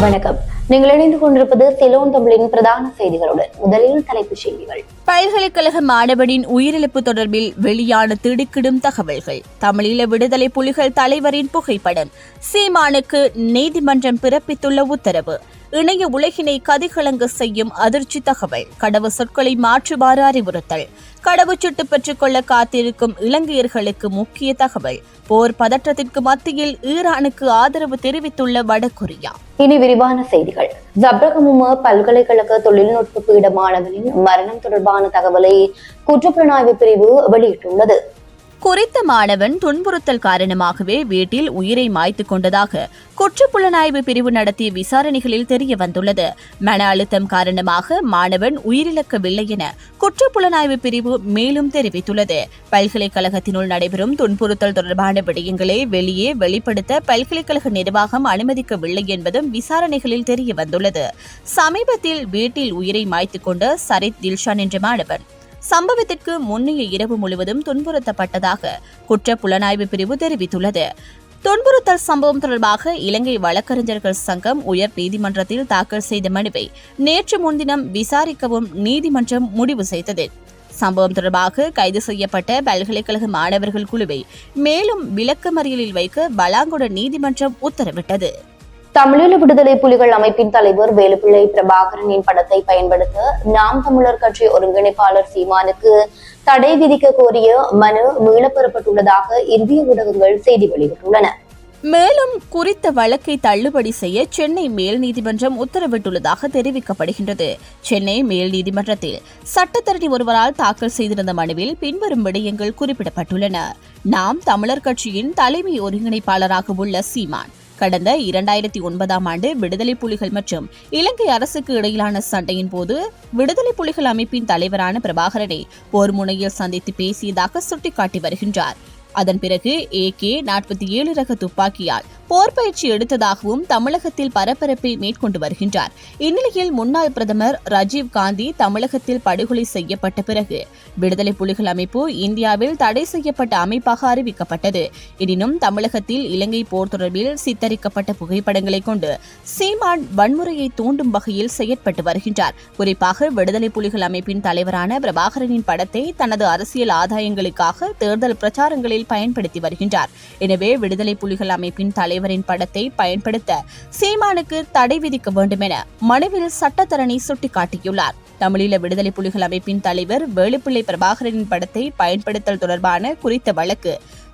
வணக்கம். நீங்கள் இணைந்து கொண்டிருப்பது சிலோன் தமிழின் பிரதான செய்திகளுடன். முதலில் தலைப்புச் செய்திகள். பல்கலைக்கழக மாணவனின் உயிரிழப்பு தொடர்பில் வெளியான திடுக்கிடும் தகவல்கள். தமிழீழ விடுதலை புலிகள் தலைவரின் புகைப்படம். சீமானுக்கு நீதிமன்றம் பிறப்பித்துள்ள உத்தரவு. இணைய உலகினை கதிகலங்க செய்யும் அதிர்ச்சி தகவல். கடவு சொற்களை மாற்றுமாறு அறிவுறுத்தல். கடவுச்சீட்டு பெற்றுக்கொள்ள காத்திருக்கும் இலங்கையர்களுக்கு முக்கிய தகவல். போர் பதற்றத்திற்கு மத்தியில் ஈரானுக்கு ஆதரவு தெரிவித்துள்ள வடகொரியா. இனி விரிவான செய்திகள். ஜப்ரகமும பல்கலைக்கழக தொழில்நுட்ப பீட மாணவனின் மரணம் தொடர்பான தகவலை குற்றப்புலனாய்வு பிரிவு வெளியிட்டுள்ளது. குறித்த மாணவன் துன்புறுத்தல் காரணமாகவே வீட்டில் உயிரை மாய்த்துக் கொண்டதாக குற்றப்புலனாய்வு பிரிவு நடத்திய விசாரணைகளில் தெரிய வந்துள்ளது. மன அழுத்தம் காரணமாக மாணவன் உயிரிழக்கவில்லை என குற்றப்புலனாய்வு பிரிவு மேலும் தெரிவித்துள்ளது. பல்கலைக்கழகத்தினுள் நடைபெறும் துன்புறுத்தல் தொடர்பான விடயங்களை வெளியே வெளிப்படுத்த பல்கலைக்கழக நிர்வாகம் அனுமதிக்கவில்லை என்பதும் விசாரணைகளில் தெரிய வந்துள்ளது. சமீபத்தில் வீட்டில் உயிரை மாய்த்துக் கொண்ட சரித் தில்ஷான் என்ற மாணவன் சம்பவத்திற்கு முன்னைய இரவு முழுவதும் துன்புறுத்தப்பட்டதாக குற்ற புலனாய்வு பிரிவு தெரிவித்துள்ளது. துன்புறுத்தல் சம்பவம் தொடர்பாக இலங்கை வழக்கறிஞர்கள் சங்கம் உயர் நீதிமன்றத்தில் தாக்கல் செய்த மனுவை நேற்று முன்தினம் விசாரிக்கவும் நீதிமன்றம் முடிவு செய்தது. சம்பவம் தொடர்பாக கைது செய்யப்பட்ட பல்கலைக்கழக மாணவர்கள் குழுவை மேலும் விளக்கமறியலில் வைக்க பலாங்குட நீதிமன்றம் உத்தரவிட்டது. தமிழீழ விடுதலை புலிகள் அமைப்பின் தலைவர் வேலுப்பிள்ளை பிரபாகரனின் படத்தை பயன்படுத்த நாம் தமிழர் கட்சி ஒருங்கிணைப்பாளர் சீமானுக்கு தடை விதிக்க கோரிய மனு மீளப்பெறப்பட்டுள்ளதாக இந்திய ஊடகங்கள் செய்தி வெளியிட்டுள்ளன. மேலும் குறித்த வழக்கை தள்ளுபடி செய்ய சென்னை மேல் நீதிமன்றம் உத்தரவிட்டுள்ளதாக தெரிவிக்கப்படுகின்றது. சென்னை மேல் நீதிமன்றத்தில் சட்டத்தரணி ஒருவரால் தாக்கல் செய்திருந்த மனுவில் பின்வரும் விடயங்கள் குறிப்பிடப்பட்டுள்ளன. நாம் தமிழர் கட்சியின் தலைமை ஒருங்கிணைப்பாளராக உள்ள சீமான். கடந்த இரண்டாயிரத்தி ஒன்பதாம் ஆண்டு விடுதலை புலிகள் மற்றும் இலங்கை அரசுக்கு இடையிலான சண்டையின் போது விடுதலை புலிகள் அமைப்பின் தலைவரான பிரபாகரனை போர் முனையில் சந்தித்து பேசியதாக சுட்டிக்காட்டி வருகின்றார். அதன் பிறகு ஏ கே நாற்பத்தி ஏழு ரக துப்பாக்கியால் போர் பயிற்சி எடுத்ததாகவும் தமிழகத்தில் பரபரப்பை மேற்கொண்டு வருகின்றார். இந்நிலையில் முன்னாள் பிரதமர் ராஜீவ் காந்தி தமிழகத்தில் படுகொலை செய்யப்பட்ட பிறகு விடுதலை புலிகள் அமைப்பு இந்தியாவில் தடை செய்யப்பட்ட அமைப்பாக அறிவிக்கப்பட்டது. எனினும் தமிழகத்தில் இலங்கை போர் தொடர்பில் சித்தரிக்கப்பட்ட புகைப்படங்களை கொண்டு சீமான் வன்முறையை தூண்டும் வகையில் செயற்பட்டு வருகின்றார். குறிப்பாக விடுதலை புலிகள் அமைப்பின் தலைவரான பிரபாகரனின் படத்தை தனது அரசியல் ஆதாயங்களுக்காக தேர்தல் பிரச்சாரங்களில் பயன்படுத்தி வருகின்றார். எனவே விடுதலை புலிகள் அமைப்பின் தலைவரின் படத்தை பயன்படுத்த சீமானுக்கு தடை விதிக்க வேண்டும் என மனுவில் சட்டத்தரணி சுட்டிக்காட்டியுள்ளார். தமிழீழ விடுதலை புலிகள் அமைப்பின் தலைவர் வேலுப்பிள்ளை பிரபாகரனின் படத்தை பயன்படுத்தல் தொடர்பான குறித்த வழக்கு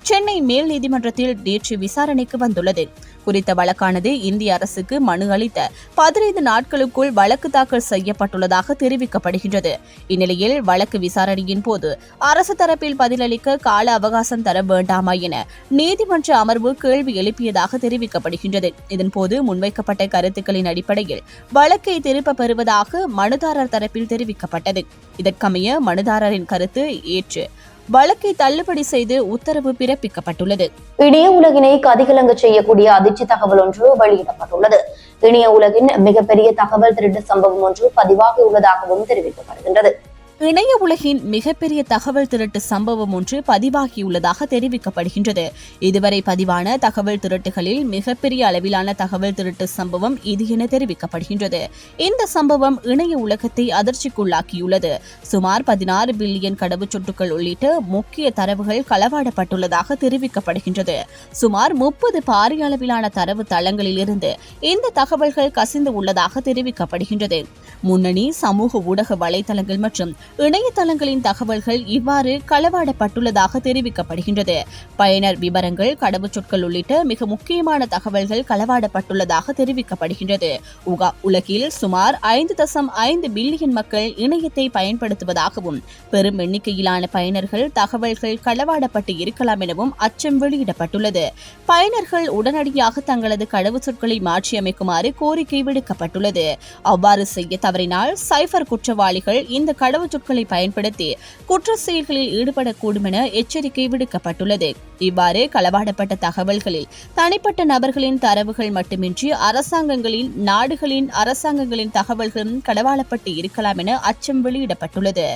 சென்னை மேல் நீதிமன்றத்தில் நேற்று விசாரணைக்கு வந்துள்ளது. குறித்த வழக்கானது இந்திய அரசுக்கு மனு அளித்த பதினைந்து நாட்களுக்குள் வழக்கு தாக்கல் செய்யப்பட்டுள்ளதாக தெரிவிக்கப்படுகின்றது. இந்நிலையில் வழக்கு விசாரணையின் போது அரசு தரப்பில் பதிலளிக்க கால அவகாசம் தர வேண்டாமா என நீதிமன்ற அமர்வு கேள்வி எழுப்பியதாக தெரிவிக்கப்படுகின்றது. இதன்போது முன்வைக்கப்பட்ட கருத்துக்களின் அடிப்படையில் வழக்கை திருப்பப் பெறுவதாக மனுதாரர் தரப்பில் தெரிவிக்கப்பட்டது. இதற்கமைய மனுதாரரின் கருத்து ஏற்று வழக்கை தள்ளுபடி செய்து உத்தரவு பிறப்பிக்கப்பட்டுள்ளது. இணைய உலகினை கதிகலங்க செய்யக்கூடிய அதிர்ச்சி தகவல் ஒன்று வெளியிடப்பட்டுள்ளது. இணைய உலகின் மிகப்பெரிய தகவல் திருட்டு சம்பவம் ஒன்று பதிவாகியுள்ளதாகவும் தெரிவிக்கப்படுகின்றது. இணைய உலகின் மிகப்பெரிய தகவல் திருட்டு சம்பவம் ஒன்று பதிவாகியுள்ளதாக தெரிவிக்கப்படுகின்றது. இதுவரை பதிவான தகவல் திருட்டுகளில் மிகப்பெரிய அளவிலான தகவல் திருட்டு சம்பவம் இது என தெரிவிக்கப்படுகின்றது. இந்த சம்பவம் இணைய உலகத்தை அதிர்ச்சிக்குள்ளாக்கியுள்ளது. சுமார் பதினாறு பில்லியன் கடவுச்சொட்டுகள் உள்ளிட்ட முக்கிய தரவுகள் களவாடப்பட்டுள்ளதாக தெரிவிக்கப்படுகின்றது. சுமார் முப்பது பாரிய அளவிலான தரவு தளங்களிலிருந்து இந்த தகவல்கள் கசிந்து உள்ளதாக தெரிவிக்கப்படுகின்றது. முன்னணி சமூக ஊடக வலைதளங்கள் மற்றும் இணையதளங்களின் தகவல்கள் இவ்வாறு களவாடப்பட்டுள்ளதாக தெரிவிக்கப்படுகின்றது. பயனர் விவரங்கள் கடவுச்சொற்கள் உள்ளிட்ட மிக முக்கியமான தகவல்கள் களவாடப்பட்டுள்ளதாக தெரிவிக்கப்படுகின்றது. உகா உலகில் சுமார் ஐந்து தசம் ஐந்து பில்லியன் மக்கள் இணையத்தை பயன்படுத்துவதாகவும் பெரும் எண்ணிக்கையிலான பயனர்கள் தகவல்கள் களவாடப்பட்டு இருக்கலாம் எனவும் அச்சம் வெளியிடப்பட்டுள்ளது. பயனர்கள் உடனடியாக தங்களது கடவுச்சொற்களை மாற்றியமைக்குமாறு கோரிக்கை விடுக்கப்பட்டுள்ளது. அவ்வாறு செய்ய தவறினால் சைபர் குற்றவாளிகள் இந்த கடவுச்சொற்களை பயன்படுத்தி குற்ற செயல்களில் ஈடுபடக்கூடும் என எச்சரிக்கை விடுக்கப்பட்டுள்ளது. இவ்வாறு களவாடப்பட்ட தகவல்களில் தனிப்பட்ட நபர்களின் தரவுகள் மட்டுமின்றி அரசாங்கங்களின் நாடுகளின் அரசாங்கங்களின் தகவல்களும் களவாடப்பட்டு இருக்கலாம் என அச்சம் வெளியிடப்பட்டுள்ளது.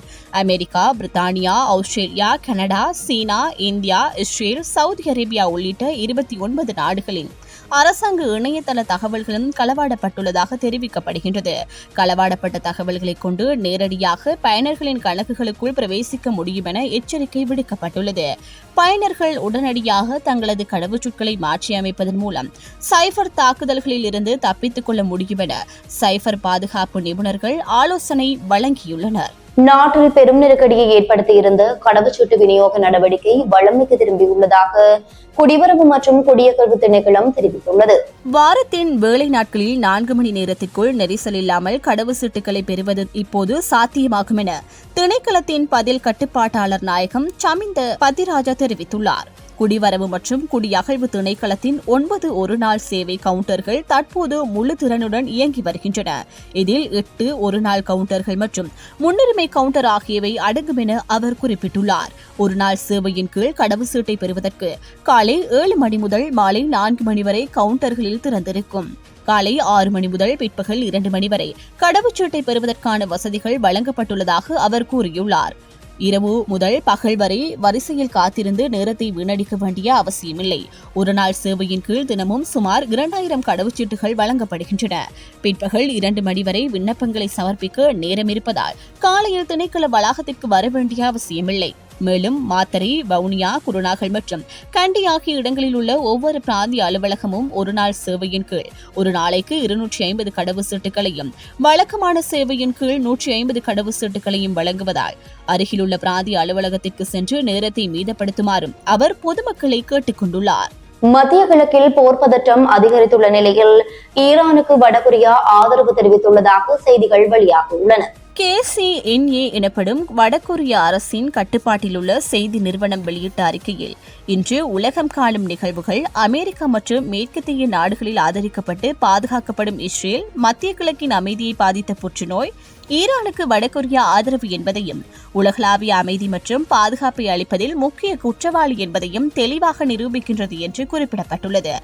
America Britannia Australia Canada China India Israel Saudi Arabia உள்ளிட்ட இருபத்தி ஒன்பது நாடுகளின் அரசாங்க இணையதள தகவல்களும் களவாடப்பட்டுள்ளதாக தெரிவிக்கப்படுகின்றது. களவாடப்பட்ட தகவல்களை கொண்டு நேரடியாக பயனர்களின் கணக்குகளுக்குள் பிரவேசிக்க முடியும் என எச்சரிக்கை விடுக்கப்பட்டுள்ளது. பயனர்கள் உடனடியாக தங்களது கடவுச்சொற்களை மாற்றியமைப்பதன் மூலம் சைபர் தாக்குதல்களில் இருந்து தப்பித்துக் கொள்ள முடியும் என சைபர் பாதுகாப்பு நிபுணர்கள் ஆலோசனை வழங்கியுள்ளனர். நாட்டில் பெரும் நெருக்கடியை ஏற்படுத்தியிருந்த கடவுச்சீட்டு விநியோக நடவடிக்கை வளமைக்கு திரும்பியுள்ளதாக குடிவரவு மற்றும் குடியகல்வு திணைக்களம் தெரிவித்துள்ளது. வாரத்தின் வேலை நாட்களில் நான்கு மணி நேரத்திற்குள் நெரிசல் இல்லாமல் கடவு சீட்டுகளை பெறுவது இப்போது சாத்தியமாகும் என திணைக்களத்தின் பதில் கட்டுப்பாட்டாளர் நாயகம் சமிந்த பதிராஜா தெரிவித்துள்ளார். குடிவரவு மற்றும் குடியகழ்வு திணைக்களத்தின் ஒன்பது ஒருநாள் சேவை கவுண்டர்கள் தற்போது முழு திறனுடன் இயங்கி வருகின்றன. இதில் எட்டு ஒருநாள் கவுண்டர்கள் மற்றும் முன்னுரிமை கவுண்டர் ஆகியவை அடங்கும் என அவர் குறிப்பிட்டுள்ளார். ஒருநாள் சேவையின் கீழ் கடவு சீட்டை பெறுவதற்கு காலை ஏழு மணி முதல் மாலை நான்கு மணி வரை கவுண்டர்களில் திறந்திருக்கும். காலை ஆறு மணி முதல் பிற்பகல் இரண்டு மணி வரை கடவுச்சீட்டை பெறுவதற்கான வசதிகள் வழங்கப்பட்டுள்ளதாக அவர் கூறியுள்ளார். இரவு முதல் பகல் வரை வரிசையில் காத்திருந்து நேரத்தை வீணடிக்க வேண்டிய அவசியமில்லை. ஒரு நாள் சேவையின் கீழ் தினமும் சுமார் இரண்டாயிரம் கடவுச்சீட்டுகள் வழங்கப்படுகின்றன. பிற்பகல் இரண்டு மணி வரை விண்ணப்பங்களை சமர்ப்பிக்க நேரம் இருப்பதால் காலையில் திணைக்கள வளாகத்திற்கு வர வேண்டிய அவசியமில்லை. மேலும் மாத்தறை வவுனியா குருநாகல் மற்றும் கண்டி ஆகிய இடங்களில் உள்ள ஒவ்வொரு பிராந்திய அலுவலகமும் ஒரு நாள் சேவையின் கீழ் ஒரு நாளைக்கு இருநூற்றி ஐம்பது கடவு சீட்டுகளையும் வழக்கமான சேவையின் கீழ் நூற்றி ஐம்பது கடவு சீட்டுகளையும் வழங்குவதால் அருகிலுள்ள பிராந்திய அலுவலகத்திற்கு சென்று நேரத்தை மீதப்படுத்துமாறும் அவர் பொதுமக்களை கேட்டுக் கொண்டுள்ளார். மத்திய கிழக்கில் போர் பதற்றம் அதிகரித்துள்ள நிலையில் ஈரானுக்கு வடகொரியா ஆதரவு தெரிவித்துள்ளதாக செய்திகள் வெளியாகியுள்ளன கேசிஎன்ஏ எனப்படும் வடகொரிய அரசின் கட்டுப்பாட்டில் உள்ள செய்தி நிறுவனம் வெளியிட்ட அறிக்கையில் இன்று உலகம் காணும் நிகழ்வுகள் அமெரிக்கா மற்றும் மேற்கத்திய நாடுகளில் ஆதரிக்கப்பட்டு பாதுகாக்கப்படும் இஸ்ரேல் மத்திய கிழக்கின் அமைதியை பாதித்த புற்றுநோய் ஈரானுக்கு வடகொரியா ஆதரவு என்பதையும் உலகளாவிய அமைதி மற்றும் பாதுகாப்பை அளிப்பதில் முக்கிய குற்றவாளி என்பதையும் தெளிவாக நிரூபிக்கின்றது என்று குறிப்பிடப்பட்டுள்ளது.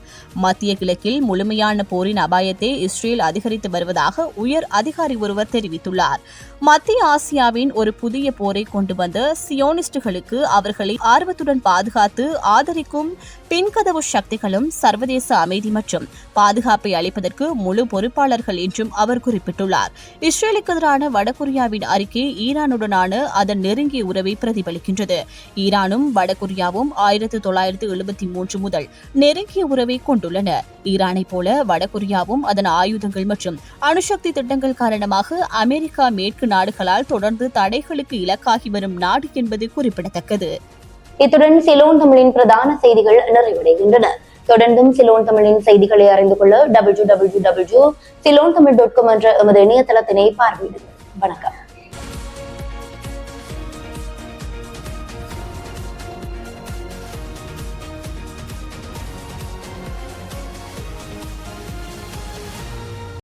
மத்திய கிழக்கில் முழுமையான போரின் அபாயத்தை இஸ்ரேல் அதிகரித்து வருவதாக உயர் அதிகாரி ஒருவர் தெரிவித்துள்ளார். மத்திய ஆசியாவின் ஒரு புதிய போரை கொண்டு வந்த சியோனிஸ்டுகளுக்கு அவர்களை ஆர்வத்துடன் பாதுகாத்து ஆதரிக்கும் பின்கதவு சக்திகளும் சர்வதேச அமைதி மற்றும் பாதுகாப்பை அளிப்பதற்கு முழு பொறுப்பாளர்கள் என்றும் அவர் குறிப்பிட்டுள்ளார். இஸ்ரேலுக்கு எதிரான தொடர்பான வடகொரியாவின் அறிக்கை ஈரானுடனான அதன் நெருங்கிய உறவை பிரதிபலிக்கின்றது. ஈரானும் வடகொரியாவும் ஆயிரத்து தொள்ளாயிரத்து எழுபத்தி மூன்று முதல் நெருங்கிய உறவை கொண்டுள்ளன. ஈரானைப் போல வடகொரியாவும் அதன் ஆயுதங்கள் மற்றும் அணுசக்தி திட்டங்கள் காரணமாக அமெரிக்கா மேற்கு நாடுகளால் தொடர்ந்து தடைகளுக்கு இலக்காகி வரும் நாடு என்பது குறிப்பிடத்தக்கது. இத்துடன் சிலோன் தமிழின் பிரதான செய்திகள் நிறைவடைகின்றன. தொடர்ந்தும் சிலோன் தமிழின் செய்திகளை அறிந்து கொள்ள W W W Ceylon Tamil dot com என்ற எமது இணையதளத்தினை பார்வையிடுங்கள். வணக்கம்.